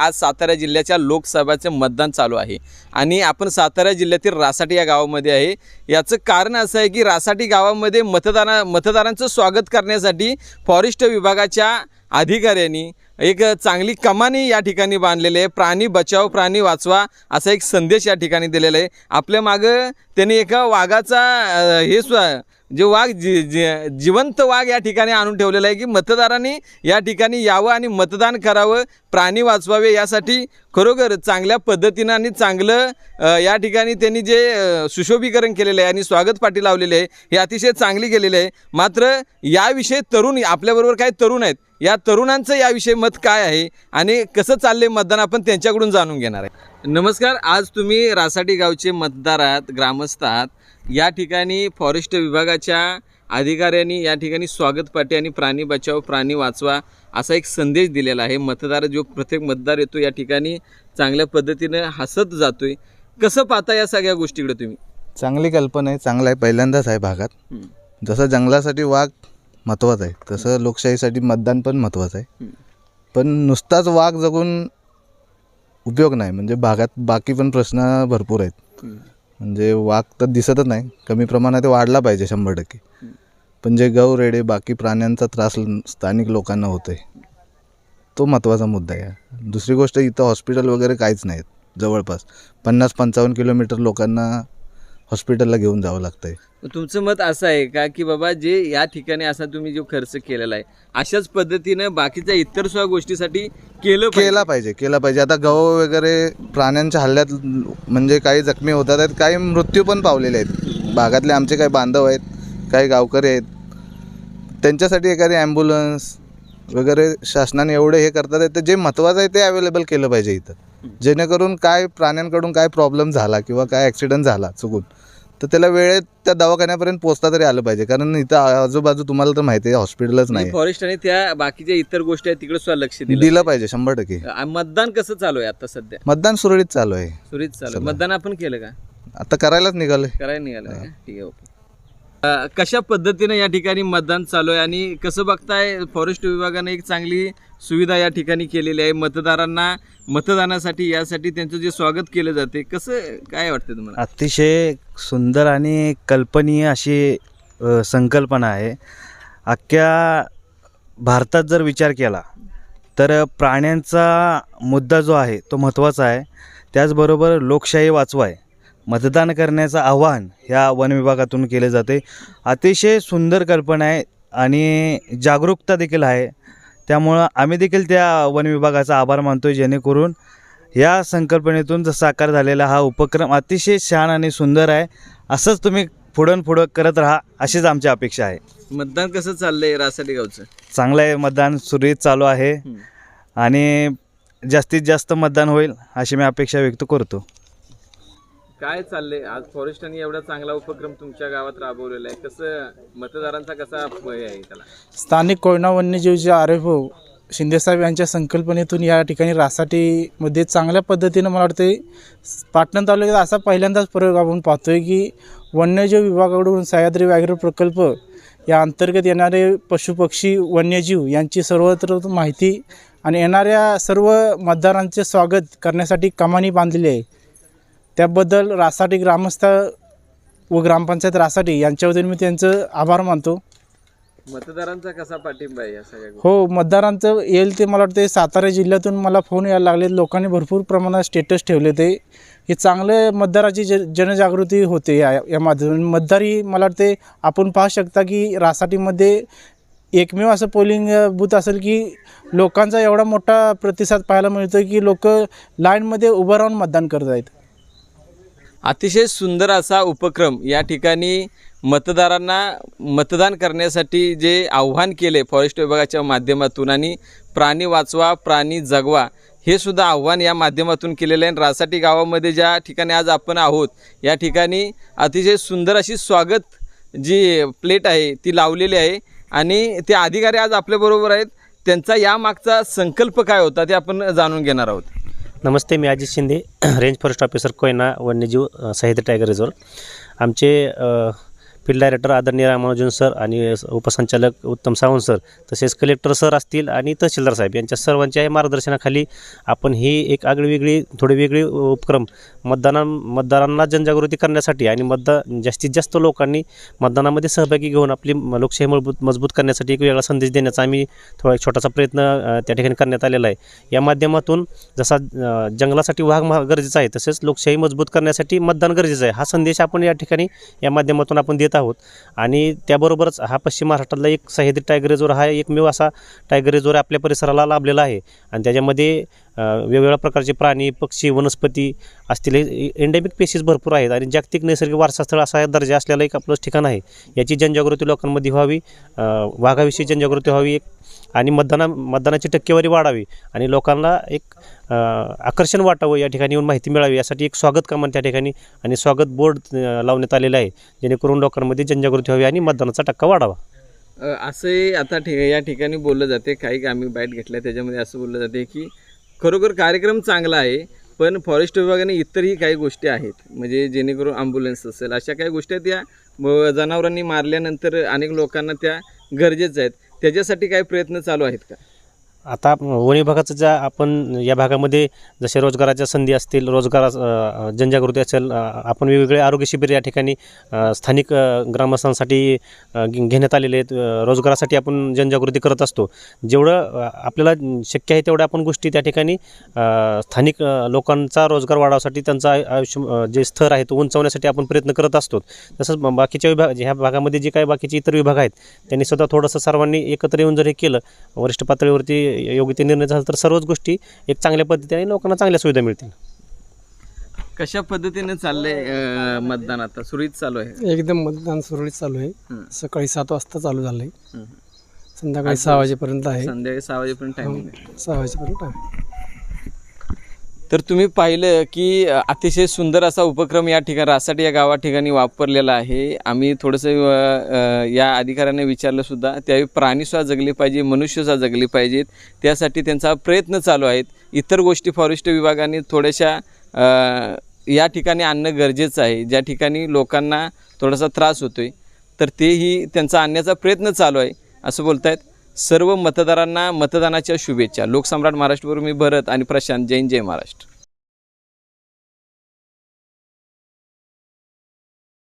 आज सातारा जिल्ह्याच्या लोकसभेचं मतदान चालू आहे. आणि आपण सातारा जिल्ह्यातील रासाटी या गावामध्ये आहे. याचं कारण असं आहे की रासाटी गावामध्ये मतदाना मतदारांचं स्वागत करण्यासाठी फॉरेस्ट विभागाच्या अधिकाऱ्यांनी एक चांगली कमानी या ठिकाणी बांधलेली आहे. प्राणी बचाव प्राणी वाचवा असा एक संदेश या ठिकाणी दिलेला आहे. आपल्या मागं त्यांनी एका वाघाचा हे स्व जे वाघ जी जिवंत वाघ या ठिकाणी आणून ठेवलेला आहे की मतदारांनी या ठिकाणी यावं आणि मतदान करावं प्राणी वाचवावे यासाठी खरोखर चांगल्या पद्धतीनं आणि चांगलं या ठिकाणी त्यांनी जे सुशोभीकरण केलेलं आहे आणि स्वागत पाठी लावलेले आहे हे अतिशय चांगली केलेले आहे. मात्र याविषयी तरुण आपल्याबरोबर काही तरुण आहेत या तरुणांचं याविषयी मत काय आहे आणि कसं चाललंय मतदान आपण त्यांच्याकडून जाणून घेणार आहे. नमस्कार आज तुम्ही रासाटी गावचे मतदार आहात ग्रामस्थ आहात. या ठिकाणी फॉरेस्ट विभागाच्या अधिकाऱ्यांनी या ठिकाणी स्वागत पाठी आणि प्राणी बचाव प्राणी वाचवा असा एक संदेश दिलेला आहे मतदार जो प्रत्येक मतदार येतो या ठिकाणी चांगल्या पद्धतीनं हसत जातोय कसं पाहता या सगळ्या गोष्टीकडे तुम्ही चांगली कल्पना आहे चांगलं आहे पहिल्यांदाच आहे भागात. जसं जंगलासाठी वाघ महत्त्वाचा आहे तसं लोकशाहीसाठी मतदान पण महत्त्वाचं आहे. पण नुसताच वाघ जगून उपयोग नाही म्हणजे भागात बाकी पण प्रश्न भरपूर आहेत. म्हणजे वाघ तर दिसतच नाही. कमी प्रमाणात ते वाढला पाहिजे शंभर टक्के. पण जे गौ रेडे बाकी प्राण्यांचा त्रास स्थानिक लोकांना होतोय तो महत्त्वाचा मुद्दा आहे. दुसरी गोष्ट इथं हॉस्पिटल वगैरे काहीच नाहीत जवळपास. पन्नास पंचावन्न किलोमीटर लोकांना हॉस्पिटलला घेऊन जावं लागतं आहे मग तुमचं मत असं आहे का की बाबा जे या ठिकाणी असा तुम्ही जो खर्च केलेला आहे अशाच पद्धतीनं बाकीच्या इतर सुद्धा गोष्टीसाठी केलं. केला पाहिजे केला पाहिजे. आता गव वगैरे प्राण्यांच्या हल्ल्यात म्हणजे काही जखमी होतात आहेत काही मृत्यू पण पावलेले आहेत. भागातले आमचे काही बांधव आहेत काही गावकरी आहेत. त्यांच्यासाठी एखादी ॲम्ब्युलन्स वगैरे शासनाने एवढे हे करतात तर जे महत्त्वाचं आहे ते अवेलेबल केलं पाहिजे इथं. जेणेकरून काय प्राण्यांकडून काय प्रॉब्लेम झाला किंवा काय ॲक्सिडेंट झाला चुकून तर त्याला वेळेत त्या दवाखान्यापर्यंत पोहोचता तरी आलं पाहिजे. कारण इथं आजूबाजू तुम्हाला तर माहिती आहे हॉस्पिटलच नाही. फॉरेस्ट आणि त्या बाकीच्या इतर गोष्टी आहेत तिकडे सुद्धा लक्ष दिलं पाहिजे. शंभर टक्के. मतदान कसं चालू आहे आता सध्या? मतदान सुरळीत चालू आहे. सुरळीत चालू आहे. मतदान आपण केलं का? आता करायलाच निघालोय. करायला निघालं ठीक आहे ओके. कशा पद्धतीनं या ठिकाणी मतदान चालू आहे आणि कसं बघताय फॉरेस्ट विभागाने एक चांगली सुविधा या ठिकाणी केलेली आहे. मतदारांना मतदानासाठी यासाठी त्यांचं जे स्वागत केलं जाते कसं काय वाटतं तुम्हाला? अतिशय सुंदर आणि कल्पनीय अशी अ, संकल्पना आहे. अख्ख्या भारतात जर विचार केला तर प्राण्यांचा मुद्दा जो आहे तो महत्त्वाचा आहे. त्याचबरोबर लोकशाही वाचवा आहे. मतदान करण्याचं आव्हान ह्या वन विभागातून केले जाते. अतिशय सुंदर कल्पना आहे आणि जागरूकता देखील आहे. त्यामुळं आम्ही देखील त्या वन विभागाचा आभार मानतो जेणेकरून या संकल्पनेतून जो साकार झालेला हा उपक्रम अतिशय छान आणि सुंदर आहे असंच तुम्ही पुढं पुढं करत राहा अशीच आमची अपेक्षा आहे. मतदान कसं चाललंय रासाठी गावचं? चांगलं आहे मतदान सुरळीत चालू आहे. आणि जास्तीत जास्त मतदान होईल अशी मी अपेक्षा व्यक्त करतो. काय चाललंय? आज फॉरेस्टांनी एवढा चांगला उपक्रम तुमच्या गावात राबवलेला आहे. कसं मतदारांचा कसा भय आहे त्याला? स्थानिक कोयना वन्यजीवचे आर एफ ओ शिंदेसाहेब यांच्या संकल्पनेतून या ठिकाणी रासाटीमध्ये चांगल्या पद्धतीनं मला वाटते पाटण तालुक्यात असा पहिल्यांदाच प्रयोग आपण पाहतोय की वन्यजीव विभागाकडून सह्याद्री व्याघ्र प्रकल्प या अंतर्गत येणारे पशुपक्षी वन्यजीव यांची सर्वत्र माहिती आणि येणाऱ्या सर्व मतदारांचे स्वागत करण्यासाठी कमानी बांधलेली आहे. त्याबद्दल रासाटी ग्रामस्थ व ग्रामपंचायत रासाटी यांच्या वतीने मी त्यांचं आभार मानतो. मतदारांचा कसा पाठिंबा आहे या सगळ्या गोष्टी? हो मतदारांचं येईल ते मला वाटते सातारा जिल्ह्यातून मला फोन यायला लागले. लोकांनी भरपूर प्रमाणात स्टेटस ठेवले ते. हे चांगले मतदाराची ज जनजागृती होते या या माध्यमातून. मतदारी मला वाटते आपण पाहू शकता की रासाटीमध्ये एकमेव असं पोलिंग बूथ असेल की लोकांचा एवढा मोठा प्रतिसाद पाहायला मिळतो की लोक लाईनमध्ये उभं राहून मतदान करत आहेत अतिशय सुंदर असा उपक्रम या ठिकाणी मतदारांना मतदान करण्यासाठी जे आव्हान केले फॉरेस्ट विभागाच्या माध्यमातून आणि प्राणी वाचवा प्राणी जगवा हे सुद्धा आव्हान या माध्यमातून केलेलं आहे. आणि रासाटी गावामध्ये ज्या ठिकाणी आज आपण आहोत या ठिकाणी अतिशय सुंदर अशी स्वागत जी प्लेट आहे ती लावलेली आहे. आणि ते अधिकारी आज आपल्याबरोबर आहेत. त्यांचा यामागचा संकल्प काय होता ते आपण जाणून घेणार आहोत. नमस्ते मी Ajit Shinde range forest officer Koyna वन्यजीव अ, सह्याद्री टायगर रिझॉर्ट. आमचे फील्ड डायरेक्टर आदरणीय रामानुजन सर आणि उपसंचालक उत्तम सावंत सर तसेच कलेक्टर सर असतील आणि तहसीलदार साहेब यांच्या सर्वांच्या मार्गदर्शनाखाली आपण ही एक आगळीवेगळी थोडी वेगळी उपक्रम मतदाना मतदारांना जनजागृती करण्यासाठी आणि मतदान जास्तीत जास्त लोकांनी मतदानामध्ये सहभागी घेऊन आपली म- लोकशाही मजबूत मजबूत करण्यासाठी एक वेगळा संदेश देण्याचा आम्ही थोडा एक छोटासा प्रयत्न त्या ठिकाणी करण्यात आलेला आहे. या माध्यमातून जसा जंगलासाठी वाघ महा गरजेचा आहे तसेच लोकशाही मजबूत करण्यासाठी मतदान गरजेचं आहे. हा संदेश आपण या ठिकाणी या माध्यमातून आपण देत आहोत. आणि त्याबरोबरच हा पश्चिम महाराष्ट्रातला एक सह्याद्री टायगर रिझोर हा एकमेव असा टायगर रिझोर आपल्या परिसराला लाभलेला आहे. आणि त्याच्यामध्ये वेगवेगळ्या प्रकारचे प्राणी पक्षी वनस्पती असतील. एंडेमिक पेशीस भरपूर आहेत आणि जागतिक नैसर्गिक वारसास्थळ असा दर्जा असलेलं एक आपलं ठिकाण आहे. याची जनजागृती लोकांमध्ये व्हावी वाघाविषयी जनजागृती व्हावी एक आणि मतदाना मतदानाची टक्केवारी वाढावी आणि लोकांना एक आकर्षण वाटावं या ठिकाणी येऊन माहिती मिळावी यासाठी एक स्वागत कमान त्या ठिकाणी आणि स्वागत बोर्ड लावण्यात आलेलं आहे जेणेकरून लोकांमध्ये जनजागृती व्हावी आणि मतदानाचा टक्का वाढावा. अ, असे आता ठिक या ठिकाणी बोललं जाते काही आम्ही बाईट घेतल्या त्याच्यामध्ये असं बोललं जाते की खरोखर कार्यक्रम चांगला आहे पण फॉरेस्ट विभागाने इतरही काही गोष्टी आहेत म्हणजे जेणेकरून ॲम्ब्युलन्स असेल अशा काही गोष्टी आहेत त्या जनावरांनी मारल्यानंतर अनेक लोकांना त्या गरजेच्या आहेत. त्याच्यासाठी काही प्रयत्न चालू आहेत का? आता वन विभागाचं ज्या आपण या भागामध्ये जसे रोजगाराच्या संधी असतील रोजगार जनजागृती असेल आपण वेगवेगळे आरोग्य शिबिर या ठिकाणी स्थानिक ग्रामस्थांसाठी घेण्यात आलेले आहेत. रोजगारासाठी आपण जनजागृती करत असतो. जेवढं आपल्याला शक्य आहे तेवढ्या आपण गोष्टी त्या ठिकाणी स्थानिक लोकांचा रोजगार वाढवण्यासाठी त्यांचा आय- आयुष्य जे स्तर आहे तो उंचावण्यासाठी आपण प्रयत्न करत असतो. तसंच बाकीच्या विभाग ह्या भागामध्ये जे काही बाकीचे इतर विभाग आहेत त्यांनी सुद्धा थोडंसं सर्वांनी एकत्र येऊन जर हे केलं वरिष्ठ पातळीवरती योग्य ते निर्णय झाला तर सर्वच गोष्टी एक चांगल्या पद्धतीने लोकांना चांगल्या सुविधा मिळतील. कशा पद्धतीने चाललंय मतदान आता? सुरळीत चालू आहे? एकदम मतदान सुरळीत चालू आहे. हं. सकाळी सात वाजता चालू झालं आहे हं. संध्याकाळी सहा वाजेपर्यंत आहे. संध्याकाळी सहा वाजेपर्यंत टायमिंग आहे. सहा वाजेपर्यंत तर तुम्ही पाहिलं की अतिशय सुंदर असा उपक्रम या ठिकाणी रासाठी या गावा ठिकाणी वापरलेला आहे. आम्ही थोडंसं या अधिकाऱ्यांना विचारलंसुद्धा त्यावेळी प्राणीसुद्धा जगले पाहिजे मनुष्यसुद्धा जगले पाहिजेत. त्यासाठी त्यांचा प्रयत्न चालू आहेत. इतर गोष्टी फॉरेस्ट विभागाने थोड्याशा या ठिकाणी आणणं गरजेचं आहे. ज्या ठिकाणी लोकांना थोडासा त्रास होतो आहे तर तेही त्यांचा आणण्याचा प्रयत्न चालू आहे असं बोलत आहेत सर्व मतदारांना मतदानाच्या शुभेच्छा. लोकसम्राट महाराष्ट्रवर मी भरत आणि प्रशांत जैन जय महाराष्ट्र.